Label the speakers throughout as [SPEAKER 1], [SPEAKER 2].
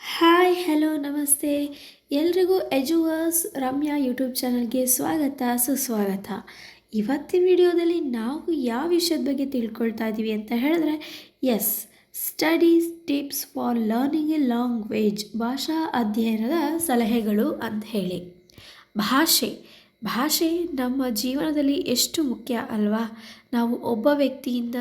[SPEAKER 1] Hi, hello, ನಮಸ್ತೆ. ಎಲ್ರಿಗೂ ಎಜುವರ್ಸ್ Ramya YouTube ಚಾನಲ್ಗೆ ಸ್ವಾಗತ, ಸುಸ್ವಾಗತ. ಇವತ್ತಿನ ವಿಡಿಯೋದಲ್ಲಿ ನಾವು ಯಾವ ವಿಷಯದ ಬಗ್ಗೆ ತಿಳ್ಕೊಳ್ತಾ ಇದ್ದೀವಿ ಅಂತ ಹೇಳಿದ್ರೆ S studies tips for learning a language ಭಾಷಾ ಅಧ್ಯಯನದ ಸಲಹೆಗಳು ಅಂತ ಹೇಳಿ. ಭಾಷೆ ಭಾಷೆ ನಮ್ಮ ಜೀವನದಲ್ಲಿ ಎಷ್ಟು ಮುಖ್ಯ ಅಲ್ವಾ? ನಾವು ಒಬ್ಬ ವ್ಯಕ್ತಿಯಿಂದ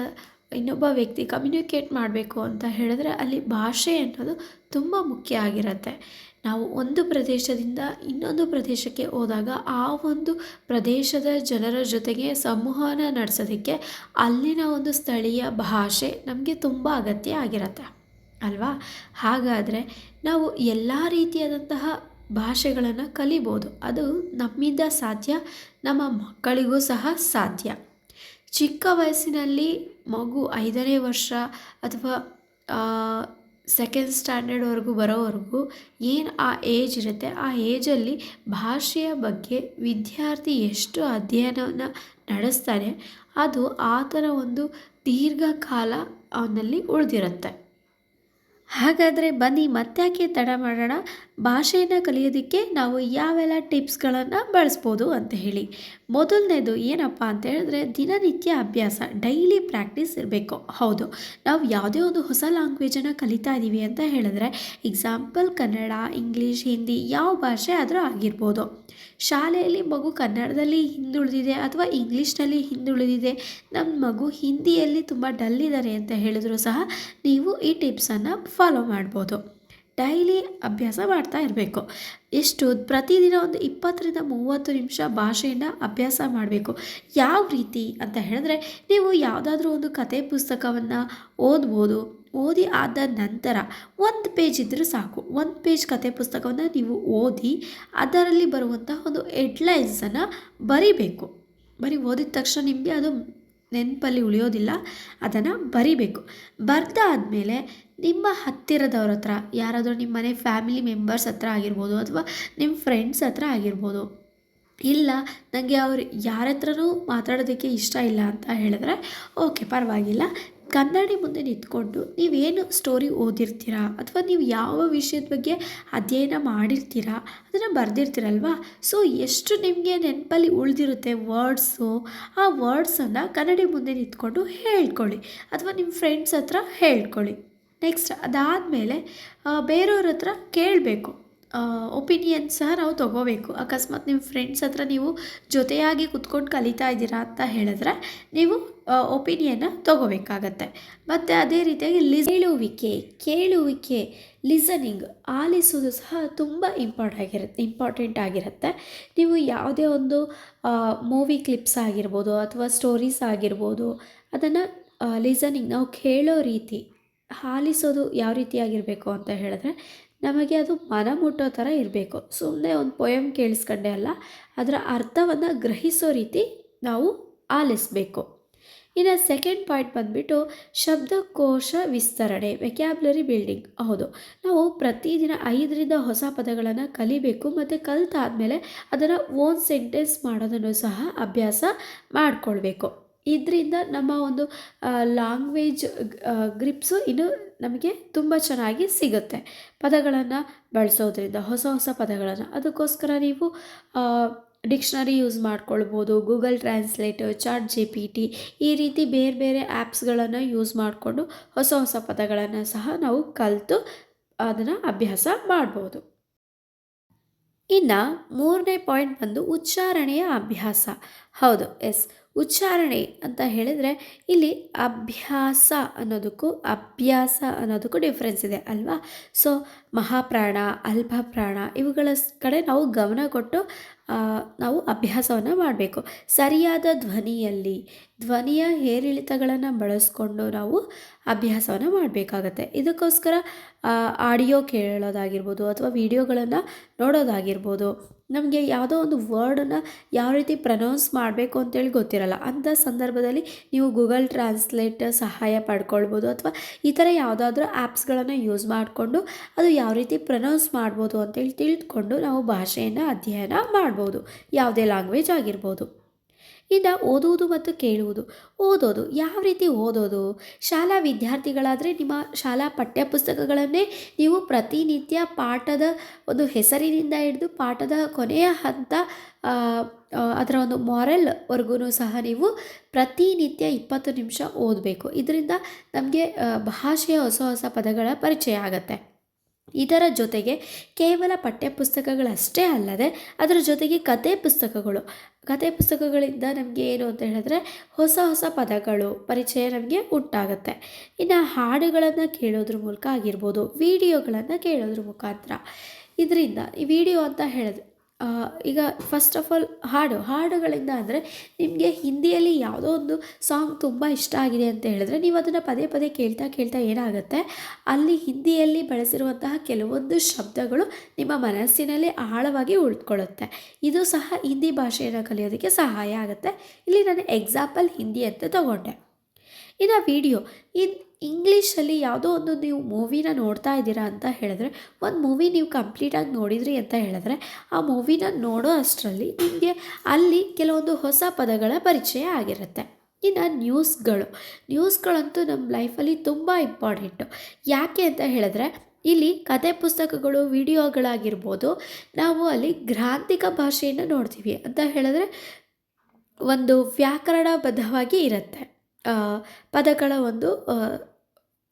[SPEAKER 1] ಇನ್ನೊಬ್ಬ ವ್ಯಕ್ತಿ ಕಮ್ಯುನಿಕೇಟ್ ಮಾಡಬೇಕು ಅಂತ ಹೇಳಿದ್ರೆ ಅಲ್ಲಿ ಭಾಷೆ ಅನ್ನೋದು ತುಂಬ ಮುಖ್ಯ ಆಗಿರುತ್ತೆ. ನಾವು ಒಂದು ಪ್ರದೇಶದಿಂದ ಇನ್ನೊಂದು ಪ್ರದೇಶಕ್ಕೆ ಹೋದಾಗ ಆ ಒಂದು ಪ್ರದೇಶದ ಜನರ ಜೊತೆಗೆ ಸಂವಹನ ನಡೆಸೋದಕ್ಕೆ ಅಲ್ಲಿನ ಒಂದು ಸ್ಥಳೀಯ ಭಾಷೆ ನಮಗೆ ತುಂಬ ಅಗತ್ಯ ಆಗಿರುತ್ತೆ. ಅಲ್ವಾ? ಹಾಗಾದರೆ ನಾವು ಎಲ್ಲ ರೀತಿಯಾದಂತಹ ಭಾಷೆಗಳನ್ನು ಕಲಿಬೋದು. ಅದು ನಮ್ಮಿಂದ ಸಾಧ್ಯ, ನಮ್ಮ ಮಕ್ಕಳಿಗೂ ಸಹ ಸಾಧ್ಯ. ಚಿಕ್ಕ ವಯಸ್ಸಿನಲ್ಲಿ ಮಗು ಐದನೇ ವರ್ಷ ಅಥವಾ ಸೆಕೆಂಡ್ ಸ್ಟ್ಯಾಂಡರ್ಡ್ವರೆಗೂ ಬರೋವರೆಗೂ ಏನು ಆ ಏಜ್ ಇರುತ್ತೆ, ಆ ಏಜಲ್ಲಿ ಭಾಷೆಯ ಬಗ್ಗೆ ವಿದ್ಯಾರ್ಥಿ ಎಷ್ಟು ಅಧ್ಯಯನವನ್ನು ನಡೆಸ್ತಾನೆ ಅದು ಆತನ ಒಂದು ದೀರ್ಘಕಾಲ ಅವನಲ್ಲಿ ಉಳಿದಿರುತ್ತೆ. ಹಾಗಾದರೆ ಬನ್ನಿ ಮತ್ತಾಕೆ ತಡ ಮಾಡೋಣ? ಭಾಷೆಯನ್ನು ಕಲಿಯೋದಕ್ಕೆ ನಾವು ಯಾವೆಲ್ಲ ಟಿಪ್ಸ್ಗಳನ್ನು ಬಳಸ್ಬೋದು ಅಂತ ಹೇಳಿ. ಮೊದಲನೇದು ಏನಪ್ಪ ಅಂತ ಹೇಳಿದ್ರೆ ದಿನನಿತ್ಯ ಅಭ್ಯಾಸ, ಡೈಲಿ ಪ್ರಾಕ್ಟೀಸ್ ಇರಬೇಕು. ಹೌದು, ನಾವು ಯಾವುದೇ ಒಂದು ಹೊಸ ಲ್ಯಾಂಗ್ವೇಜನ್ನು ಕಲಿತಾ ಇದ್ದೀವಿ ಅಂತ ಹೇಳಿದ್ರೆ ಎಕ್ಸಾಂಪಲ್ ಕನ್ನಡ, ಇಂಗ್ಲೀಷ್, ಹಿಂದಿ ಯಾವ ಭಾಷೆ ಆದರೂ ಆಗಿರ್ಬೋದು. ಶಾಲೆಯಲ್ಲಿ ಮಗು ಕನ್ನಡದಲ್ಲಿ ಹಿಂದುಳಿದಿದೆ ಅಥವಾ ಇಂಗ್ಲೀಷ್ನಲ್ಲಿ ಹಿಂದುಳಿದಿದೆ, ನಮ್ಮ ಮಗು ಹಿಂದಿಯಲ್ಲಿ ತುಂಬ ಡಲ್ ಇದ್ದಾರೆ ಅಂತ ಹೇಳಿದ್ರು ಸಹ ನೀವು ಈ ಟಿಪ್ಸನ್ನು ಫಾಲೋ ಮಾಡ್ಬೋದು. ಡೈಲಿ ಅಭ್ಯಾಸ ಮಾಡ್ತಾ ಇರಬೇಕು. ಎಷ್ಟು ಪ್ರತಿದಿನ ಒಂದು ಇಪ್ಪತ್ತರಿಂದ ಮೂವತ್ತು ನಿಮಿಷ ಭಾಷೆಯನ್ನು ಅಭ್ಯಾಸ ಮಾಡಬೇಕು. ಯಾವ ರೀತಿ ಅಂತ ಹೇಳಿದ್ರೆ, ನೀವು ಯಾವುದಾದ್ರೂ ಒಂದು ಕತೆ ಪುಸ್ತಕವನ್ನು ಓದ್ಬೋದು. ಓದಿ ಆದ ನಂತರ ಒಂದು ಪೇಜ್ ಇದ್ದರೂ ಸಾಕು. ಒಂದು ಪೇಜ್ ಕತೆ ಪುಸ್ತಕವನ್ನು ನೀವು ಓದಿ ಅದರಲ್ಲಿ ಬರುವಂಥ ಒಂದು ಹೆಡ್ಲೈನ್ಸನ್ನು ಬರಿಬೇಕು. ಬರೀ ಓದಿದ ತಕ್ಷಣ ನಿಮಗೆ ಅದು ನೆನಪಲ್ಲಿ ಉಳಿಯೋದಿಲ್ಲ. ಅದನ್ನು ಬರಿಬೇಕು. ಬರೆದಾದ್ಮೇಲೆ ನಿಮ್ಮ ಹತ್ತಿರದವ್ರ ಹತ್ರ, ಯಾರಾದರೂ ನಿಮ್ಮ ಮನೆ ಫ್ಯಾಮಿಲಿ ಮೆಂಬರ್ಸ್ ಹತ್ರ ಆಗಿರ್ಬೋದು ಅಥವಾ ನಿಮ್ಮ ಫ್ರೆಂಡ್ಸ್ ಹತ್ರ ಆಗಿರ್ಬೋದು. ಇಲ್ಲ ನನಗೆ ಅವ್ರು ಯಾರ ಹತ್ರನೂ ಮಾತಾಡೋದಕ್ಕೆ ಇಷ್ಟ ಇಲ್ಲ ಅಂತ ಹೇಳಿದ್ರೆ ಓಕೆ ಪರವಾಗಿಲ್ಲ. ಕನ್ನಡಿ ಮುಂದೆ ನಿಂತ್ಕೊಂಡು ನೀವೇನು ಸ್ಟೋರಿ ಓದಿರ್ತೀರಾ? ಅಥವಾ ನೀವು ಯಾವ ವಿಷಯದ ಬಗ್ಗೆ ಅಧ್ಯಯನ ಮಾಡಿರ್ತೀರಾ? ಅದನ್ನು ಬರೆದಿರ್ತೀರಲ್ವಾ? ಸೊ ಎಷ್ಟು ನಿಮಗೆ ನೆನಪಲ್ಲಿ ಉಳಿದಿರುತ್ತೆ ವರ್ಡ್ಸು ಆ ವರ್ಡ್ಸನ್ನು ಕನ್ನಡಿ ಮುಂದೆ ನಿಂತ್ಕೊಂಡು ಹೇಳ್ಕೊಳ್ಳಿ. ಅಥವಾ ನಿಮ್ಮ ಫ್ರೆಂಡ್ಸ್ ಹತ್ರ ಹೇಳ್ಕೊಳ್ಳಿ. ನೆಕ್ಸ್ಟ್ ಅದಾದಮೇಲೆ ಬೇರೆಯವ್ರ ಹತ್ರ ಕೇಳಬೇಕು. ಒಪಿನಿಯನ್ ಸಹ ನಾವು ತೊಗೋಬೇಕು. ಅಕಸ್ಮಾತ್ ನಿಮ್ಮ ಫ್ರೆಂಡ್ಸ್ ಹತ್ರ ನೀವು ಜೊತೆಯಾಗಿ ಕುತ್ಕೊಂಡು ಕಲಿತಾ ಇದ್ದೀರಾ ಅಂತ ಹೇಳಿದ್ರೆ ನೀವು ಒಪಿನಿಯನ್ನ ತೊಗೋಬೇಕಾಗತ್ತೆ. ಮತ್ತು ಅದೇ ರೀತಿಯಾಗಿ ಕೇಳುವಿಕೆ ಕೇಳುವಿಕೆ ಲಿಸನಿಂಗ್ ಆಲಿಸೋದು ಸಹ ತುಂಬ ಇಂಪಾರ್ಟ್ ಆಗಿರುತ್ತೆ ಇಂಪಾರ್ಟೆಂಟ್ ಆಗಿರುತ್ತೆ. ನೀವು ಯಾವುದೇ ಒಂದು ಮೂವಿ ಕ್ಲಿಪ್ಸ್ ಆಗಿರ್ಬೋದು ಅಥವಾ ಸ್ಟೋರೀಸ್ ಆಗಿರ್ಬೋದು, ಅದನ್ನು ಲಿಸನಿಂಗ್ ನಾವು ಕೇಳೋ ರೀತಿ ಆಲಿಸೋದು ಯಾವ ರೀತಿಯಾಗಿರಬೇಕು ಅಂತ ಹೇಳಿದ್ರೆ ನಮಗೆ ಅದು ಮನ ಮುಟ್ಟೋ ಥರ ಇರಬೇಕು. ಸುಮ್ಮನೆ ಒಂದು ಪೊಯಮ್ ಕೇಳಿಸ್ಕೊಂಡೆ ಅಲ್ಲ, ಅದರ ಅರ್ಥವನ್ನು ಗ್ರಹಿಸೋ ರೀತಿ ನಾವು ಆಲಿಸಬೇಕು. ಇನ್ನು ಸೆಕೆಂಡ್ ಪಾಯಿಂಟ್ ಬಂದುಬಿಟ್ಟು ಶಬ್ದಕೋಶ ವಿಸ್ತರಣೆ ವೆಕ್ಯಾಬ್ಲರಿ ಬಿಲ್ಡಿಂಗ್ ಹೌದು, ನಾವು ಪ್ರತಿದಿನ ಐದರಿಂದ ಹೊಸ ಪದಗಳನ್ನು ಕಲಿಬೇಕು ಮತ್ತು ಕಲಿತಾದ್ಮೇಲೆ ಅದನ್ನು ಓನ್ ಸೆಂಟೆನ್ಸ್ ಮಾಡೋದನ್ನು ಸಹ ಅಭ್ಯಾಸ ಮಾಡಿಕೊಳ್ಬೇಕು. ಇದರಿಂದ ನಮ್ಮ ಒಂದು ಲ್ಯಾಂಗ್ವೇಜ್ ಗ್ರಿಪ್ಸು ಇನ್ನು ನಮಗೆ ತುಂಬ ಚೆನ್ನಾಗಿ ಸಿಗುತ್ತೆ. ಪದಗಳನ್ನು ಬಳಸೋದ್ರಿಂದ, ಹೊಸ ಹೊಸ ಪದಗಳನ್ನು. ಅದಕ್ಕೋಸ್ಕರ ನೀವು ಡಿಕ್ಷನರಿ ಯೂಸ್ ಮಾಡ್ಕೊಳ್ಬೋದು Google translator chat G P T ಈ ರೀತಿ ಬೇರೆ ಬೇರೆ ಆ್ಯಪ್ಸ್ಗಳನ್ನು ಯೂಸ್ ಮಾಡಿಕೊಂಡು ಹೊಸ ಹೊಸ ಪದಗಳನ್ನು ಸಹ ನಾವು ಕಲಿತು ಅದನ್ನು ಅಭ್ಯಾಸ ಮಾಡ್ಬೋದು. ಇನ್ನು ಮೂರನೇ ಪಾಯಿಂಟ್ ಬಂದು ಉಚ್ಚಾರಣೆಯ ಅಭ್ಯಾಸ. ಹೌದು, ಎಸ್. ಉಚ್ಚಾರಣೆ ಅಂತ ಹೇಳಿದರೆ ಇಲ್ಲಿ ಅಭ್ಯಾಸ ಅನ್ನೋದಕ್ಕೂ ಅಭ್ಯಾಸ ಅನ್ನೋದಕ್ಕೂ ಡಿಫ್ರೆನ್ಸ್ ಇದೆ ಅಲ್ವಾ? ಸೊ ಮಹಾಪ್ರಾಣ ಅಲ್ಪ ಪ್ರಾಣ ಇವುಗಳ ಕಡೆ ನಾವು ಗಮನ ಕೊಟ್ಟು ನಾವು ಅಭ್ಯಾಸವನ್ನು ಮಾಡಬೇಕು. ಸರಿಯಾದ ಧ್ವನಿಯಲ್ಲಿ, ಧ್ವನಿಯ ಏರಿಳಿತಗಳನ್ನು ಬಳಸ್ಕೊಂಡು ನಾವು ಅಭ್ಯಾಸವನ್ನು ಮಾಡಬೇಕಾಗತ್ತೆ. ಇದಕ್ಕೋಸ್ಕರ ಆಡಿಯೋ ಕೇಳೋದಾಗಿರ್ಬೋದು ಅಥವಾ ವಿಡಿಯೋಗಳನ್ನು ನೋಡೋದಾಗಿರ್ಬೋದು. ನಮಗೆ ಯಾವುದೋ ಒಂದು ವರ್ಡನ್ನು ಯಾವ ರೀತಿ ಪ್ರನೌನ್ಸ್ ಮಾಡಬೇಕು ಅಂತೇಳಿ ಗೊತ್ತಿರಲ್ಲ. ಅಂಥ ಸಂದರ್ಭದಲ್ಲಿ ನೀವು ಗೂಗಲ್ ಟ್ರಾನ್ಸ್ಲೇಟ್ ಸಹಾಯ ಪಡ್ಕೊಳ್ಬೋದು ಅಥವಾ ಈ ಥರ ಯಾವುದಾದ್ರೂ ಆ್ಯಪ್ಸ್ಗಳನ್ನು ಯೂಸ್ ಮಾಡಿಕೊಂಡು ಅದು ಯಾವ ರೀತಿ ಪ್ರನೌನ್ಸ್ ಮಾಡ್ಬೋದು ಅಂತೇಳಿ ತಿಳಿದುಕೊಂಡು ನಾವು ಭಾಷೆಯನ್ನು ಅಧ್ಯಯನ ಮಾಡ್ಬೋದು. ಯಾವುದೇ ಲ್ಯಾಂಗ್ವೇಜ್ ಆಗಿರ್ಬೋದು. ಇನ್ನು ಓದುವುದು ಮತ್ತು ಕೇಳುವುದು. ಓದೋದು, ಯಾವ ರೀತಿ ಓದೋದು? ಶಾಲಾ ವಿದ್ಯಾರ್ಥಿಗಳಾದರೆ ನಿಮ್ಮ ಶಾಲಾ ಪಠ್ಯಪುಸ್ತಕಗಳನ್ನೇ ನೀವು ಪ್ರತಿನಿತ್ಯ ಪಾಠದ ಒಂದು ಹೆಸರಿನಿಂದ ಹಿಡಿದು ಪಾಠದ ಕೊನೆಯ ಹಂತ ಅದರ ಒಂದು ಮಾರಲ್ವರೆಗೂ ಸಹ ನೀವು ಪ್ರತಿನಿತ್ಯ ಇಪ್ಪತ್ತು ನಿಮಿಷ ಓದಬೇಕು. ಇದರಿಂದ ನಮಗೆ ಭಾಷೆಯ ಹೊಸ ಹೊಸ ಪದಗಳ ಪರಿಚಯ ಆಗುತ್ತೆ. ಇದರ ಜೊತೆಗೆ ಕೇವಲ ಪಠ್ಯಪುಸ್ತಕಗಳಷ್ಟೇ ಅಲ್ಲದೆ ಅದರ ಜೊತೆಗೆ ಕತೆ ಪುಸ್ತಕಗಳು. ಕತೆ ಪುಸ್ತಕಗಳಿಂದ ನಮಗೆ ಏನು ಅಂತ ಹೇಳಿದ್ರೆ ಹೊಸ ಹೊಸ ಪದಗಳು, ಪರಿಚಯ ನಮಗೆ ಉಂಟಾಗುತ್ತೆ. ಇನ್ನು ಹಾಡುಗಳನ್ನು ಕೇಳೋದ್ರ ಮೂಲಕ ಆಗಿರ್ಬೋದು, ವಿಡಿಯೋಗಳನ್ನು ಕೇಳೋದ್ರ ಮುಖಾಂತರ. ಇದರಿಂದ ಈ ವಿಡಿಯೋ ಅಂತ ಹೇಳಿದ್ರೆ ಈಗ ಫಸ್ಟ್ ಆಫ್ ಆಲ್ ಹಾಡು. ಹಾಡುಗಳಿಂದ ಅಂದರೆ ನಿಮಗೆ ಹಿಂದಿಯಲ್ಲಿ ಯಾವುದೋ ಒಂದು ಸಾಂಗ್ ತುಂಬ ಇಷ್ಟ ಆಗಿದೆ ಅಂತ ಹೇಳಿದ್ರೆ ನೀವು ಅದನ್ನು ಪದೇ ಪದೇ ಕೇಳ್ತಾ ಕೇಳ್ತಾ ಏನಾಗುತ್ತೆ? ಅಲ್ಲಿ ಹಿಂದಿಯಲ್ಲಿ ಬಳಸಿರುವಂತಹ ಕೆಲವೊಂದು ಶಬ್ದಗಳು ನಿಮ್ಮ ಮನಸ್ಸಿನಲ್ಲಿ ಆಳವಾಗಿ ಉಳ್ಕೊಳ್ಳುತ್ತೆ. ಇದು ಸಹ ಹಿಂದಿ ಭಾಷೆಯನ್ನು ಕಲಿಯೋದಕ್ಕೆ ಸಹಾಯ ಆಗುತ್ತೆ. ಇಲ್ಲಿ ನಾನು ಎಕ್ಸಾಂಪಲ್ ಹಿಂದಿ ಅಂತ ತಗೊಂಡೆ. ಇನ್ನು ವಿಡಿಯೋ ಇನ್ ಇಂಗ್ಲೀಷಲ್ಲಿ ಯಾವುದೋ ಒಂದು ನೀವು ಮೂವಿನ ನೋಡ್ತಾ ಇದ್ದೀರಾ ಅಂತ ಹೇಳಿದ್ರೆ, ಒಂದು ಮೂವಿ ನೀವು ಕಂಪ್ಲೀಟಾಗಿ ನೋಡಿದ್ರಿ ಅಂತ ಹೇಳಿದ್ರೆ, ಆ ಮೂವಿನ ನೋಡೋ ಅಷ್ಟರಲ್ಲಿ ನಿಮಗೆ ಅಲ್ಲಿ ಕೆಲವೊಂದು ಹೊಸ ಪದಗಳ ಪರಿಚಯ ಆಗಿರುತ್ತೆ. ಇನ್ನು ನ್ಯೂಸ್ಗಳು. ನ್ಯೂಸ್ಗಳಂತೂ ನಮ್ಮ ಲೈಫಲ್ಲಿ ತುಂಬ ಇಂಪಾರ್ಟೆಂಟು. ಯಾಕೆ ಅಂತ ಹೇಳಿದ್ರೆ, ಇಲ್ಲಿ ಕತೆ ಪುಸ್ತಕಗಳು, ವಿಡಿಯೋಗಳಾಗಿರ್ಬೋದು, ನಾವು ಅಲ್ಲಿ ಗ್ರಾಂಥಿಕ ಭಾಷೆಯನ್ನು ನೋಡ್ತೀವಿ ಅಂತ ಹೇಳಿದ್ರೆ, ಒಂದು ವ್ಯಾಕರಣಬದ್ಧವಾಗಿ ಇರುತ್ತೆ. ಪದಗಳ ಒಂದು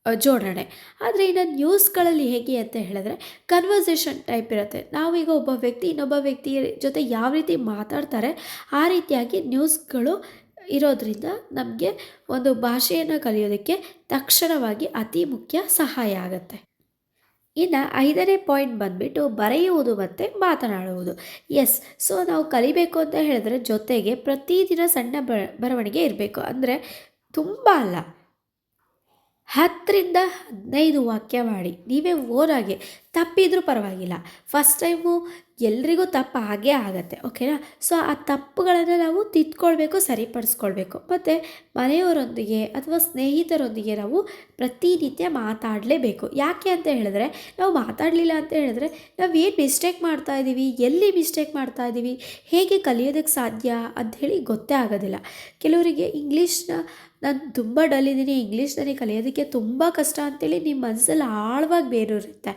[SPEAKER 1] ಜೋಡಣೆ. ಆದರೆ ಇನ್ನು ನ್ಯೂಸ್ಗಳಲ್ಲಿ ಹೇಗೆ ಅಂತ ಹೇಳಿದ್ರೆ ಕನ್ವರ್ಸೇಷನ್ ಟೈಪ್ ಇರುತ್ತೆ. ನಾವೀಗ ಒಬ್ಬ ವ್ಯಕ್ತಿ ಇನ್ನೊಬ್ಬ ವ್ಯಕ್ತಿ ಜೊತೆ ಯಾವ ರೀತಿ ಮಾತಾಡ್ತಾರೆ, ಆ ರೀತಿಯಾಗಿ ನ್ಯೂಸ್ಗಳು ಇರೋದ್ರಿಂದ ನಮಗೆ ಒಂದು ಭಾಷೆಯನ್ನು ಕಲಿಯೋದಕ್ಕೆ ತಕ್ಷಣವಾಗಿ ಅತಿ ಮುಖ್ಯ ಸಹಾಯ ಆಗುತ್ತೆ. ಇನ್ನು ಐದನೇ ಪಾಯಿಂಟ್ ಬಂದ್ಬಿಟ್ಟು ಬರೆಯುವುದು ಮತ್ತು ಮಾತನಾಡುವುದು. ಎಸ್ ಸೊ ನಾವು ಕಲಿಬೇಕು ಅಂತ ಹೇಳಿದ್ರೆ ಜೊತೆಗೆ ಪ್ರತಿದಿನ ಸಣ್ಣ ಬರವಣಿಗೆ ಇರಬೇಕು. ಅಂದರೆ ತುಂಬ ಅಲ್ಲ. ಹತ್ತರಿಂದ ಹದಿನೈದು ವಾಕ್ಯ ಮಾಡಿ. ನೀವೇ ಓನಾಗೆ ತಪ್ಪಿದ್ರೂ ಪರವಾಗಿಲ್ಲ. ಫಸ್ಟ್ ಟೈಮು ಎಲ್ರಿಗೂ ತಪ್ಪು ಆಗೇ ಆಗುತ್ತೆ ಓಕೆನಾ ಸೊ ಆ ತಪ್ಪುಗಳನ್ನು ನಾವು ತಿದ್ಕೊಳ್ಬೇಕು, ಸರಿಪಡಿಸ್ಕೊಳ್ಬೇಕು. ಮತ್ತು ಮನೆಯವರೊಂದಿಗೆ ಅಥವಾ ಸ್ನೇಹಿತರೊಂದಿಗೆ ನಾವು ಪ್ರತಿನಿತ್ಯ ಮಾತಾಡಲೇಬೇಕು. ಯಾಕೆ ಅಂತ ಹೇಳಿದ್ರೆ, ನಾವು ಮಾತಾಡಲಿಲ್ಲ ಅಂತ ಹೇಳಿದ್ರೆ, ನಾವು ಏನು ಮಿಸ್ಟೇಕ್ ಮಾಡ್ತಾ ಇದ್ದೀವಿ ಎಲ್ಲಿ ಮಿಸ್ಟೇಕ್ ಮಾಡ್ತಾ ಇದ್ದೀವಿ ಹೇಗೆ ಕಲಿಯೋದಕ್ಕೆ ಸಾಧ್ಯ ಅಂಥೇಳಿ ಗೊತ್ತೇ ಆಗೋದಿಲ್ಲ. ಕೆಲವರಿಗೆ ಇಂಗ್ಲೀಷ್ನ ನಾನು ತುಂಬ ಡಲ್ ಇದ್ದೀನಿ ಇಂಗ್ಲೀಷ್ ನನಗೆ ಕಲಿಯೋದಕ್ಕೆ ತುಂಬ ಕಷ್ಟ ಅಂತೇಳಿ ನಿಮ್ಮ ಮನಸ್ಸಲ್ಲಿ ಆಳವಾಗಿ ಬೇರೂರುತ್ತೆ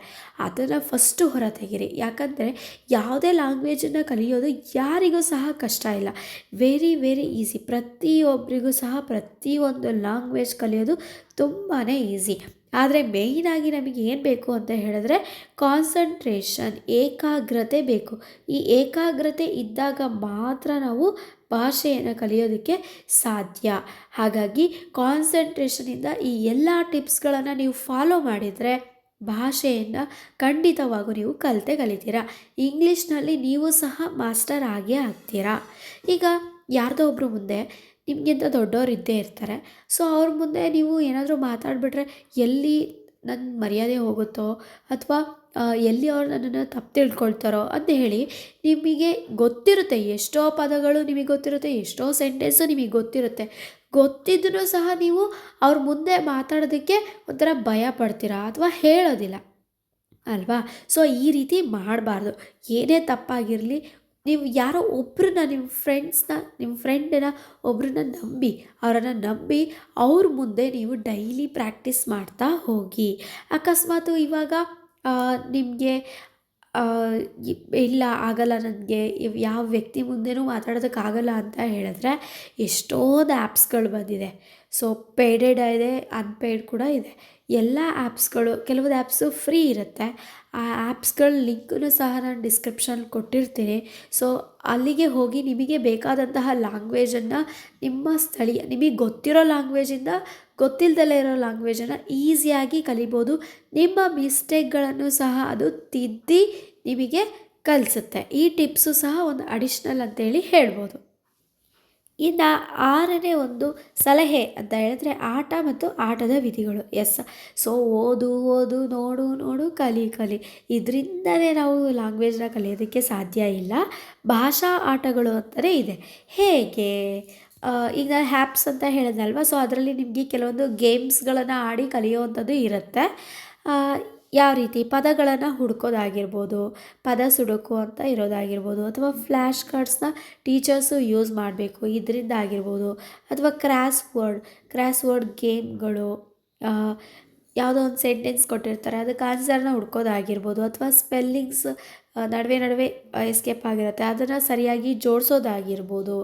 [SPEAKER 1] ಅದನ್ನು ಫಸ್ಟು ಹೊರ ತೆಗೀರಿ. ಯಾಕಂದರೆ ಯಾವುದೇ ಲ್ಯಾಂಗ್ವೇಜನ್ನು ಕಲಿಯೋದು ಯಾರಿಗೂ ಸಹ ಕಷ್ಟ ಇಲ್ಲ. ವೆರಿ ವೆರಿ ಈಸಿ ಪ್ರತಿಯೊಬ್ಬರಿಗೂ ಸಹ ಪ್ರತಿಯೊಂದು ಲ್ಯಾಂಗ್ವೇಜ್ ಕಲಿಯೋದು ತುಂಬಾ ಈಸಿ ಆದರೆ ಮೇಯ್ನಾಗಿ ನಮಗೆ ಏನು ಬೇಕು ಅಂತ ಹೇಳಿದ್ರೆ ಕಾನ್ಸಂಟ್ರೇಷನ್ ಏಕಾಗ್ರತೆ ಬೇಕು. ಈ ಏಕಾಗ್ರತೆ ಇದ್ದಾಗ ಮಾತ್ರ ನಾವು ಭಾಷೆಯನ್ನು ಕಲಿಯೋದಕ್ಕೆ ಸಾಧ್ಯ. ಹಾಗಾಗಿ ಕಾನ್ಸಂಟ್ರೇಷನಿಂದ ಈ ಎಲ್ಲ ಟಿಪ್ಸ್ಗಳನ್ನು ನೀವು ಫಾಲೋ ಮಾಡಿದರೆ ಭಾಷೆಯನ್ನು ಖಂಡಿತವಾಗೂ ನೀವು ಕಲಿತೆ ಕಲಿತೀರಾ? ಇಂಗ್ಲೀಷ್ನಲ್ಲಿ ನೀವು ಸಹ ಮಾಸ್ಟರ್ ಆಗೇ ಆಗ್ತೀರಾ? ಈಗ ಯಾರ್ದೋ ಒಬ್ಬರು ಮುಂದೆ ನಿಮಗಿಂತ ದೊಡ್ಡವ್ರು ಇದ್ದೇ ಇರ್ತಾರೆ. ಸೊ ಅವ್ರ ಮುಂದೆ ನೀವು ಏನಾದರೂ ಮಾತಾಡಿಬಿಟ್ರೆ ಎಲ್ಲಿ ನನ್ನ ಮರ್ಯಾದೆ ಹೋಗುತ್ತೋ ಅಥವಾ ಎಲ್ಲಿ ಅವ್ರು ನನ್ನನ್ನು ತಪ್ಪು ತಿಳ್ಕೊಳ್ತಾರೋ ಅಂತ ಹೇಳಿ ನಿಮಗೆ ಗೊತ್ತಿರುತ್ತೆ ಎಷ್ಟೋ ಪದಗಳು ನಿಮಗೆ ಗೊತ್ತಿರುತ್ತೆ, ಎಷ್ಟೋ ಸೆಂಟೆನ್ಸು ನಿಮಗೆ ಗೊತ್ತಿರುತ್ತೆ. ಗೊತ್ತಿದ್ರೂ ಸಹ ನೀವು ಅವ್ರ ಮುಂದೆ ಮಾತಾಡೋದಕ್ಕೆ ಒಂಥರ ಭಯ ಪಡ್ತೀರಾ ಅಥವಾ ಹೇಳೋದಿಲ್ಲ, ಅಲ್ವಾ? ಸೊ ಈ ರೀತಿ ಮಾಡಬಾರ್ದು. ಏನೇ ತಪ್ಪಾಗಿರಲಿ, ನೀವು ಯಾರೋ ಒಬ್ಬರನ್ನ ನಿಮ್ಮ ಫ್ರೆಂಡ್ಸ್ನ ನಿಮ್ಮ ಫ್ರೆಂಡನ್ನ ಒಬ್ಬರನ್ನ ನಂಬಿ, ಅವರನ್ನು ನಂಬಿ ಅವ್ರ ಮುಂದೆ ನೀವು ಡೈಲಿ ಪ್ರಾಕ್ಟೀಸ್ ಮಾಡ್ತಾ ಹೋಗಿ. ಅಕಸ್ಮಾತು ಇವಾಗ ನಿಮಗೆ ಇಲ್ಲ ಆಗಲ್ಲ ನನಗೆ ಯಾವ ವ್ಯಕ್ತಿ ಮುಂದೆನೂ ಮಾತಾಡೋದಕ್ಕಾಗಲ್ಲ ಅಂತ ಹೇಳಿದ್ರೆ ಎಷ್ಟೊಂದು ಆ್ಯಪ್ಸ್ಗಳು ಬಂದಿದೆ. ಸೊ ಪೇಡೆಡ್ ಇದೆ ಅನ್ಪೇಯ್ಡ್ ಕೂಡ ಇದೆ. ಎಲ್ಲ ಆ್ಯಪ್ಸ್ಗಳು ಕೆಲವೊಂದು ಆ್ಯಪ್ಸು ಫ್ರೀ ಇರುತ್ತೆ. ಆ ಆ್ಯಪ್ಸ್ಗಳ ಲಿಂಕನ್ನು ಸಹ ನಾನು ಡಿಸ್ಕ್ರಿಪ್ಷನ್ ಕೊಟ್ಟಿರ್ತೀನಿ. ಸೊ ಅಲ್ಲಿಗೆ ಹೋಗಿ ನಿಮಗೆ ಬೇಕಾದಂತಹ ಲ್ಯಾಂಗ್ವೇಜನ್ನು ನಿಮ್ಮ ಸ್ಥಳೀಯ, ನಿಮಗೆ ಗೊತ್ತಿರೋ ಲ್ಯಾಂಗ್ವೇಜಿಂದ ಗೊತ್ತಿಲ್ಲದಲ್ಲೇ ಇರೋ ಲ್ಯಾಂಗ್ವೇಜನ್ನು ಈಸಿಯಾಗಿ ಕಲಿಬೋದು. ನಿಮ್ಮ ಮಿಸ್ಟೇಕ್ಗಳನ್ನು ಸಹ ಅದು ತಿದ್ದಿ ನಿಮಗೆ ಕಲಿಸುತ್ತೆ. ಈ ಟಿಪ್ಸು ಸಹ ಒಂದು ಅಡಿಷ್ನಲ್ ಅಂತೇಳಿ ಹೇಳ್ಬೋದು. ಇನ್ನು ಆರನೇ ಒಂದು ಸಲಹೆ ಅಂತ ಹೇಳಿದ್ರೆ ಆಟ ಮತ್ತು ಆಟದ ವಿಧಿಗಳು. ಎಸ್. ಸೊ ಓದು ಓದು, ನೋಡು ನೋಡು, ಕಲಿ ಕಲಿ. ಇದರಿಂದಲೇ ನಾವು ಲ್ಯಾಂಗ್ವೇಜ್ನ ಕಲಿಯೋದಕ್ಕೆ ಸಾಧ್ಯ ಇಲ್ಲ. ಭಾಷಾ ಆಟಗಳು ಅಂತಲೇ ಇದೆ. ಹೇಗೆ? ಈಗ ಹ್ಯಾಪ್ಸ್ ಅಂತ ಹೇಳಿದ್ನಲ್ವ? ಸೊ ಅದರಲ್ಲಿ ನಿಮಗೆ ಕೆಲವೊಂದು ಗೇಮ್ಸ್ಗಳನ್ನು ಆಡಿ ಕಲಿಯುವಂಥದ್ದು ಇರುತ್ತೆ. ಯಾವ ರೀತಿ ಪದಗಳನ್ನು ಹುಡ್ಕೋದಾಗಿರ್ಬೋದು, ಪದ ಸುಡುಕು ಅಂತ ಇರೋದಾಗಿರ್ಬೋದು, ಅಥವಾ ಫ್ಲ್ಯಾಶ್ ಕಾರ್ಡ್ಸ್ನ ಟೀಚರ್ಸು ಯೂಸ್ ಮಾಡಬೇಕು ಇದರಿಂದ ಆಗಿರ್ಬೋದು, ಅಥವಾ ಕ್ರಾಸ್ ವರ್ಡ್ ಕ್ರಾಸ್ ವರ್ಡ್ ಗೇಮ್ಗಳು ಯಾವುದೋ ಒಂದು ಸೆಂಟೆನ್ಸ್ ಕೊಟ್ಟಿರ್ತಾರೆ, ಅದಕ್ಕೆ ಆನ್ಸರ್ನ ಹುಡ್ಕೋದಾಗಿರ್ಬೋದು, ಅಥವಾ ಸ್ಪೆಲ್ಲಿಂಗ್ಸ್ ನಡುವೆ ನಡುವೆ ಎಸ್ಕೇಪ್ ಆಗಿರುತ್ತೆ, ಅದನ್ನು ಸರಿಯಾಗಿ ಜೋಡಿಸೋದಾಗಿರ್ಬೋದು.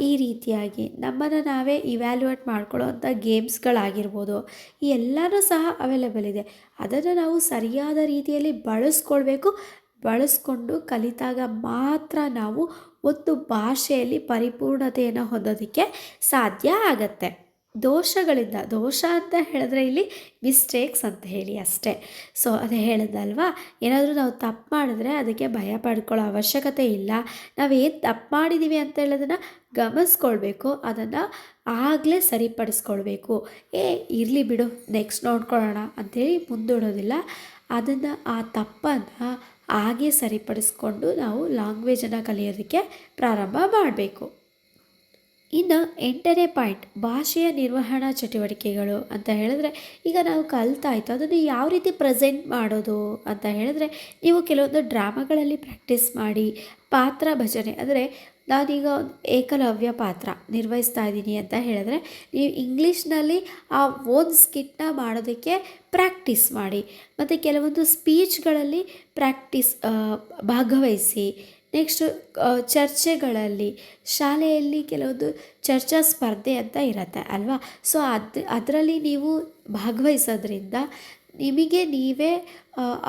[SPEAKER 1] ಈ ರೀತಿಯಾಗಿ ನಮ್ಮನ್ನು ನಾವೇ ಇವ್ಯಾಲ್ಯೂಯೇಟ್ ಮಾಡ್ಕೊಳ್ಳೋವಂಥ ಗೇಮ್ಸ್ಗಳಾಗಿರ್ಬೋದು ಈ ಎಲ್ಲನೂ ಸಹ ಅವೈಲೇಬಲ್ ಇದೆ. ಅದನ್ನು ನಾವು ಸರಿಯಾದ ರೀತಿಯಲ್ಲಿ ಬಳಸ್ಕೊಳ್ಬೇಕು. ಬಳಸ್ಕೊಂಡು ಕಲಿತಾಗ ಮಾತ್ರ ನಾವು ಒಂದು ಭಾಷೆಯಲ್ಲಿ ಪರಿಪೂರ್ಣತೆಯನ್ನು ಹೊಂದೋದಕ್ಕೆ ಸಾಧ್ಯ ಆಗತ್ತೆ. ದೋಷಗಳಿಂದ, ದೋಷ ಅಂತ ಹೇಳಿದ್ರೆ ಇಲ್ಲಿ ಮಿಸ್ಟೇಕ್ಸ್ ಅಂತ ಹೇಳಿ ಅಷ್ಟೇ. ಸೊ ಅದು ಹೇಳಿದಲ್ವಾ ಏನಾದರೂ ನಾವು ತಪ್ಪು ಮಾಡಿದ್ರೆ ಅದಕ್ಕೆ ಭಯ ಪಡ್ಕೊಳ್ಳೋ ಅವಶ್ಯಕತೆ ಇಲ್ಲ. ನಾವೇನು ತಪ್ಪು ಮಾಡಿದ್ದೀವಿ ಅಂತ ಹೇಳೋದನ್ನು ಗಮನಿಸ್ಕೊಳ್ಬೇಕು, ಅದನ್ನು ಆಗಲೇ ಸರಿಪಡಿಸ್ಕೊಳ್ಬೇಕು. ಏ, ಇರಲಿ ಬಿಡು ನೆಕ್ಸ್ಟ್ ನೋಡ್ಕೊಳ್ಳೋಣ ಅಂಥೇಳಿ ಮುಂದೂಡೋದಿಲ್ಲ. ಅದನ್ನು ಆ ತಪ್ಪನ್ನು ಹಾಗೆ ಸರಿಪಡಿಸ್ಕೊಂಡು ನಾವು ಲ್ಯಾಂಗ್ವೇಜನ್ನು ಕಲಿಯೋದಕ್ಕೆ ಪ್ರಾರಂಭ ಮಾಡಬೇಕು. ಇನ್ನು ಎಂಟನೇ ಪಾಯಿಂಟ್ ಭಾಷೆಯ ನಿರ್ವಹಣಾ ಚಟುವಟಿಕೆಗಳು ಅಂತ ಹೇಳಿದ್ರೆ, ಈಗ ನಾವು ಕಲ್ತಾಯಿತು ಅದನ್ನು ಯಾವ ರೀತಿ ಪ್ರೆಸೆಂಟ್ ಮಾಡೋದು ಅಂತ ಹೇಳಿದ್ರೆ, ನೀವು ಕೆಲವೊಂದು ಡ್ರಾಮಾಗಳಲ್ಲಿ ಪ್ರಾಕ್ಟೀಸ್ ಮಾಡಿ, ಪಾತ್ರ ಭಜನೆ, ಅಂದರೆ ನಾನೀಗ ಏಕಲವ್ಯ ಪಾತ್ರ ನಿರ್ವಹಿಸ್ತಾ ಇದ್ದೀನಿ ಅಂತ ಹೇಳಿದ್ರೆ, ನೀವು ಇಂಗ್ಲೀಷ್ನಲ್ಲಿ ಆ ಓನ್ ಸ್ಕಿಟ್ನ ಮಾಡೋದಕ್ಕೆ ಪ್ರಾಕ್ಟೀಸ್ ಮಾಡಿ. ಮತ್ತು ಕೆಲವೊಂದು ಸ್ಪೀಚ್ಗಳಲ್ಲಿ ಪ್ರಾಕ್ಟೀಸ್ ಭಾಗವಹಿಸಿ. ನೆಕ್ಸ್ಟು ಚರ್ಚೆಗಳಲ್ಲಿ, ಶಾಲೆಯಲ್ಲಿ ಕೆಲವೊಂದು ಚರ್ಚಾ ಸ್ಪರ್ಧೆ ಅಂತ ಇರುತ್ತೆ ಅಲ್ವಾ? ಸೊ, ಅದು, ಅದರಲ್ಲಿ ನೀವು ಭಾಗವಹಿಸೋದ್ರಿಂದ ನಿಮಗೆ ನೀವೇ,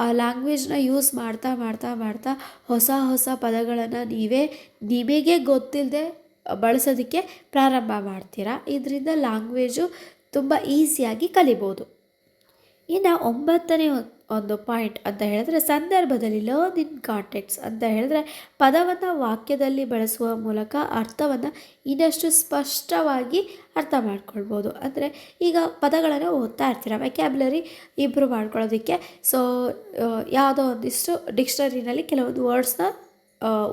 [SPEAKER 1] ಆ ಲ್ಯಾಂಗ್ವೇಜ್ನ ಯೂಸ್ ಮಾಡ್ತಾ ಮಾಡ್ತಾ ಮಾಡ್ತಾ ಹೊಸ ಹೊಸ ಪದಗಳನ್ನು ನೀವೇ ನಿಮಗೆ ಗೊತ್ತಿಲ್ಲದೆ ಬಳಸೋದಕ್ಕೆ ಪ್ರಾರಂಭ ಮಾಡ್ತೀರಾ? ಇದರಿಂದ ಲ್ಯಾಂಗ್ವೇಜು ತುಂಬ ಈಸಿಯಾಗಿ ಕಲಿಬೋದು. ಇನ್ನು ಒಂಬತ್ತನೇ ಒಂದು ಪಾಯಿಂಟ್ ಅಂತ ಹೇಳಿದ್ರೆ, ಸಂದರ್ಭದಲ್ಲಿ ಲರ್ನ್ ಇನ್ ಕಾಂಟೆಕ್ಟ್ಸ್ ಅಂತ ಹೇಳಿದ್ರೆ, ಪದವನ್ನು ವಾಕ್ಯದಲ್ಲಿ ಬಳಸುವ ಮೂಲಕ ಅರ್ಥವನ್ನು ಇನ್ನಷ್ಟು ಸ್ಪಷ್ಟವಾಗಿ ಅರ್ಥ ಮಾಡ್ಕೊಳ್ಬೋದು. ಅಂದರೆ ಈಗ ಪದಗಳನ್ನು ಓದ್ತಾ ಇರ್ತೀರ ವೆಕ್ಯಾಬ್ಲರಿ ಇಂಪ್ರೂವ್ ಮಾಡ್ಕೊಳ್ಳೋದಕ್ಕೆ. ಸೊ ಯಾವುದೋ ಒಂದಿಷ್ಟು ಡಿಕ್ಷನರಿನಲ್ಲಿ ಕೆಲವೊಂದು ವರ್ಡ್ಸ್ನ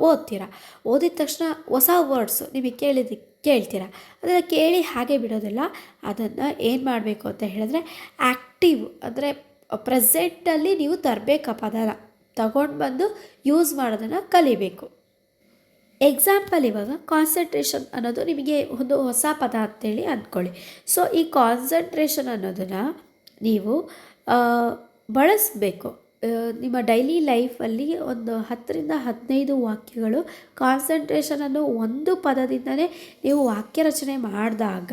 [SPEAKER 1] ಓದ್ತೀರ. ಓದಿದ ತಕ್ಷಣ ಹೊಸ ವರ್ಡ್ಸು ನಿಮಗೆ ಕೇಳಿದ, ಕೇಳ್ತೀರ. ಅದನ್ನು ಕೇಳಿ ಹಾಗೆ ಬಿಡೋದಿಲ್ಲ. ಅದನ್ನು ಏನು ಮಾಡಬೇಕು ಅಂತ ಹೇಳಿದ್ರೆ ಆ್ಯಕ್ಟಿವ್ ಅಂದರೆ ಪ್ರೆಸೆಂಟಲ್ಲಿ ನೀವು ತರಬೇಕಪ್ಪ ಅದನ್ನು ತಗೊಂಡು ಬಂದು ಯೂಸ್ ಮಾಡೋದನ್ನು ಕಲಿಬೇಕು. ಎಕ್ಸಾಂಪಲ್ ಇವಾಗ ಕಾನ್ಸಂಟ್ರೇಷನ್ ಅನ್ನೋದು ನಿಮಗೆ ಒಂದು ಹೊಸ ಪದ ಅಂತೇಳಿ ಅಂದ್ಕೊಳ್ಳಿ. ಸೊ ಈ ಕಾನ್ಸಂಟ್ರೇಷನ್ ಅನ್ನೋದನ್ನು ನೀವು ಬಳಸಬೇಕು. ನಿಮ್ಮ ಡೈಲಿ ಲೈಫಲ್ಲಿ ಒಂದು ಹತ್ತರಿಂದ ಹದಿನೈದು ವಾಕ್ಯಗಳು ಕಾನ್ಸಂಟ್ರೇಷನನ್ನು ಒಂದು ಪದದಿಂದಲೇ ನೀವು ವಾಕ್ಯ ರಚನೆ ಮಾಡಿದಾಗ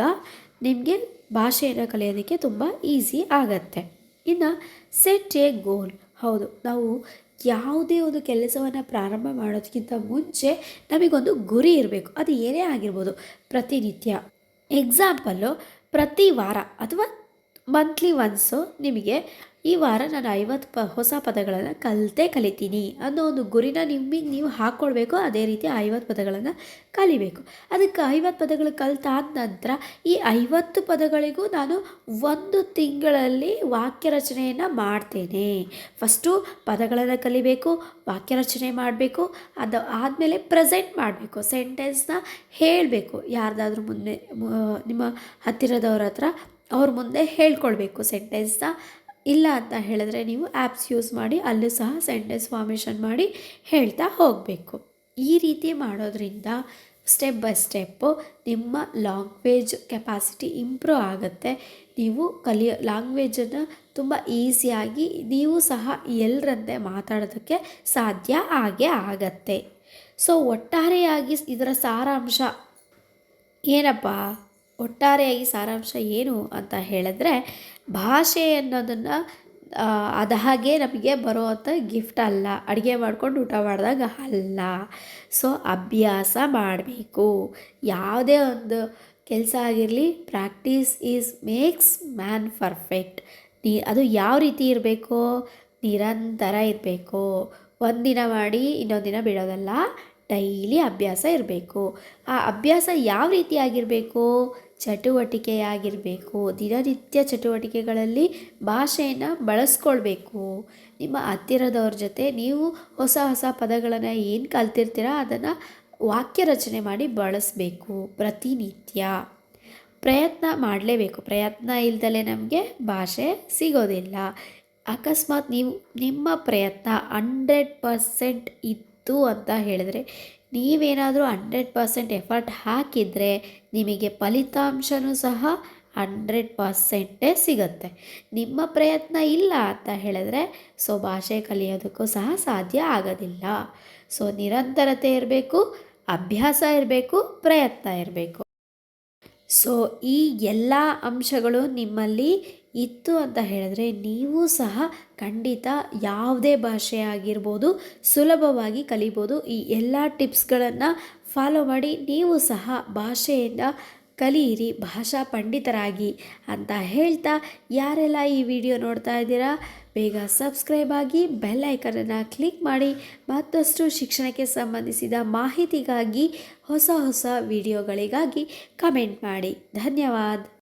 [SPEAKER 1] ನಿಮಗೆ ಭಾಷೆಯನ್ನು ಕಲಿಯೋದಕ್ಕೆ ತುಂಬ ಈಸಿ ಆಗತ್ತೆ. ಇನ್ನು ಸೆಟ್ ಎ ಗೋಲ್ ಹೌದು, ನಾವು ಯಾವುದೇ ಒಂದು ಕೆಲಸವನ್ನು ಪ್ರಾರಂಭ ಮಾಡೋದಕ್ಕಿಂತ ಮುಂಚೆ ನಮಗೊಂದು ಗುರಿ ಇರಬೇಕು. ಅದು ಏನೇ ಆಗಿರ್ಬೋದು, ಪ್ರತಿನಿತ್ಯ. ಎಕ್ಸಾಂಪಲ್ಲು ಪ್ರತಿ ವಾರ ಅಥವಾ ಮಂತ್ಲಿ ಒನ್ಸು ನಿಮಗೆ ಈ ವಾರ ನಾನು ಐವತ್ತು ಪ ಹೊಸ ಪದಗಳನ್ನು ಕಲಿತೇ ಕಲಿತೀನಿ ಅನ್ನೋ ಒಂದು ಗುರಿನ ನಿಮಗೆ ನೀವು ಹಾಕ್ಕೊಳ್ಬೇಕು ಅದೇ ರೀತಿ ಐವತ್ತು ಪದಗಳನ್ನು ಕಲಿಬೇಕು. ಅದಕ್ಕೆ ಐವತ್ತು ಪದಗಳು ಕಲಿತಾದ ನಂತರ ಈ ಐವತ್ತು ಪದಗಳಿಗೂ ನಾನು ಒಂದು ತಿಂಗಳಲ್ಲಿ ವಾಕ್ಯ ರಚನೆಯನ್ನು ಮಾಡ್ತೇನೆ. ಫಸ್ಟು ಪದಗಳನ್ನು ಕಲಿಬೇಕು, ವಾಕ್ಯ ರಚನೆ ಮಾಡಬೇಕು, ಅದು ಆದಮೇಲೆ ಪ್ರೆಸೆಂಟ್ ಮಾಡಬೇಕು, ಸೆಂಟೆನ್ಸ್ನ ಹೇಳಬೇಕು. ಯಾರ್ದಾದ್ರೂ ಮುಂದೆ ನಿಮ್ಮ ಹತ್ತಿರದವ್ರ ಹತ್ರ ಅವ್ರ ಮುಂದೆ ಹೇಳ್ಕೊಳ್ಬೇಕು ಸೆಂಟೆನ್ಸ್ನ. ಇಲ್ಲ ಅಂತ ಹೇಳಿದ್ರೆ ನೀವು ಆ್ಯಪ್ಸ್ ಯೂಸ್ ಮಾಡಿ ಅಲ್ಲೂ ಸಹ ಸೆಂಟೆನ್ಸ್ ಫಾರ್ಮೇಷನ್ ಮಾಡಿ ಹೇಳ್ತಾ ಹೋಗಬೇಕು. ಈ ರೀತಿ ಮಾಡೋದ್ರಿಂದ ಸ್ಟೆಪ್ ಬೈ ಸ್ಟೆಪ್ಪು ನಿಮ್ಮ ಲ್ಯಾಂಗ್ವೇಜ್ ಕೆಪಾಸಿಟಿ ಇಂಪ್ರೂವ್ ಆಗುತ್ತೆ. ನೀವು ಕಲಿಯೋ ಲ್ಯಾಂಗ್ವೇಜನ್ನು ತುಂಬ ಈಸಿಯಾಗಿ ನೀವು ಸಹ ಎಲ್ಲರಂತೆ ಮಾತಾಡೋದಕ್ಕೆ ಸಾಧ್ಯ ಆಗೇ ಆಗತ್ತೆ. ಸೊ ಒಟ್ಟಾರೆಯಾಗಿ ಇದರ ಸಾರಾಂಶ ಏನಪ್ಪ? ಒಟ್ಟಾರೆಯಾಗಿ ಸಾರಾಂಶ ಏನು ಅಂತ ಹೇಳಿದ್ರೆ, ಭಾಷೆ ಅನ್ನೋದನ್ನು ಅದ ಹಾಗೆ ನಮಗೆ ಬರುವಂಥ ಗಿಫ್ಟ್ ಅಲ್ಲ. ಅಡುಗೆ ಮಾಡ್ಕೊಂಡು ಊಟ ಮಾಡಿದಾಗ ಅಲ್ಲ. ಸೊ ಅಭ್ಯಾಸ ಮಾಡಬೇಕು. ಯಾವುದೇ ಒಂದು ಕೆಲಸ ಆಗಿರಲಿ practice is makes man perfect ನೀ, ಅದು ಯಾವ ರೀತಿ ಇರಬೇಕು? ನಿರಂತರ ಇರಬೇಕು. ಒಂದಿನ ಮಾಡಿ ಇನ್ನೊಂದು ದಿನ ಬಿಡೋದಲ್ಲ. ಡೈಲಿ ಅಭ್ಯಾಸ ಇರಬೇಕು. ಆ ಅಭ್ಯಾಸ ಯಾವ ರೀತಿಯಾಗಿರಬೇಕು ಚಟುವಟಿಕೆಯಾಗಿರಬೇಕು. ದಿನನಿತ್ಯ ಚಟುವಟಿಕೆಗಳಲ್ಲಿ ಭಾಷೆಯನ್ನು ಬಳಸ್ಕೊಳ್ಬೇಕು. ನಿಮ್ಮ ಹತ್ತಿರದವ್ರ ಜೊತೆ ನೀವು ಹೊಸ ಹೊಸ ಪದಗಳನ್ನು ಏನು ಕಲ್ತಿರ್ತೀರ ಅದನ್ನು ವಾಕ್ಯ ರಚನೆ ಮಾಡಿ ಬಳಸಬೇಕು ಪ್ರತಿನಿತ್ಯ. ಪ್ರಯತ್ನ ಮಾಡಲೇಬೇಕು. ಪ್ರಯತ್ನ ಇಲ್ದಲೇ ನಮಗೆ ಭಾಷೆ ಸಿಗೋದಿಲ್ಲ. ಅಕಸ್ಮಾತ್ ನೀವು ನಿಮ್ಮ ಪ್ರಯತ್ನ ಹಂಡ್ರೆಡ್ ಪರ್ಸೆಂಟ್ ಇತ್ತು ಅಂತ ಹೇಳಿದ್ರೆ, ನೀವೇನಾದರೂ ಹಂಡ್ರೆಡ್ ಪರ್ಸೆಂಟ್ ಎಫರ್ಟ್ ಹಾಕಿದರೆ ನಿಮಗೆ ಫಲಿತಾಂಶನೂ ಸಹ ಹಂಡ್ರೆಡ್ ಪರ್ಸೆಂಟೇ ಸಿಗುತ್ತೆ. ನಿಮ್ಮ ಪ್ರಯತ್ನ ಇಲ್ಲ ಅಂತ ಹೇಳಿದ್ರೆ ಸೊ ಭಾಷೆ ಕಲಿಯೋದಕ್ಕೂ ಸಹ ಸಾಧ್ಯ ಆಗೋದಿಲ್ಲ. ಸೊ ನಿರಂತರತೆ ಇರಬೇಕು, ಅಭ್ಯಾಸ ಇರಬೇಕು, ಪ್ರಯತ್ನ ಇರಬೇಕು. ಸೊ ಈ ಎಲ್ಲ ಅಂಶಗಳು ನಿಮ್ಮಲ್ಲಿ ಇತ್ತು ಅಂತ ಹೇಳಿದ್ರೆ ನೀವು ಸಹ ಖಂಡಿತ ಯಾವುದೇ ಭಾಷೆ ಆಗಿರ್ಬೋದು, ಸುಲಭವಾಗಿ ಕಲಿಬೋದು. ಈ ಎಲ್ಲ ಟಿಪ್ಸ್ಗಳನ್ನು ಫಾಲೋ ಮಾಡಿ ನೀವು ಸಹ ಭಾಷೆಯಿಂದ ಕಲಿಯಿರಿ, ಭಾಷಾ ಪಂಡಿತರಾಗಿ ಅಂತ ಹೇಳ್ತಾ ಯಾರೆಲ್ಲ ಈ ವಿಡಿಯೋ ನೋಡ್ತಾ ಇದ್ದೀರಾ? ಬೇಗ ಸಬ್ಸ್ಕ್ರೈಬ್ ಆಗಿ ಬೆಲ್ ಐಕನನ್ನು ಕ್ಲಿಕ್ ಮಾಡಿ ಮತ್ತಷ್ಟು ಶಿಕ್ಷಣಕ್ಕೆ ಸಂಬಂಧಿಸಿದ ಮಾಹಿತಿಗಾಗಿ ಹೊಸ ಹೊಸ ವಿಡಿಯೋಗಳಿಗಾಗಿ ಕಮೆಂಟ್ ಮಾಡಿ. ಧನ್ಯವಾದ.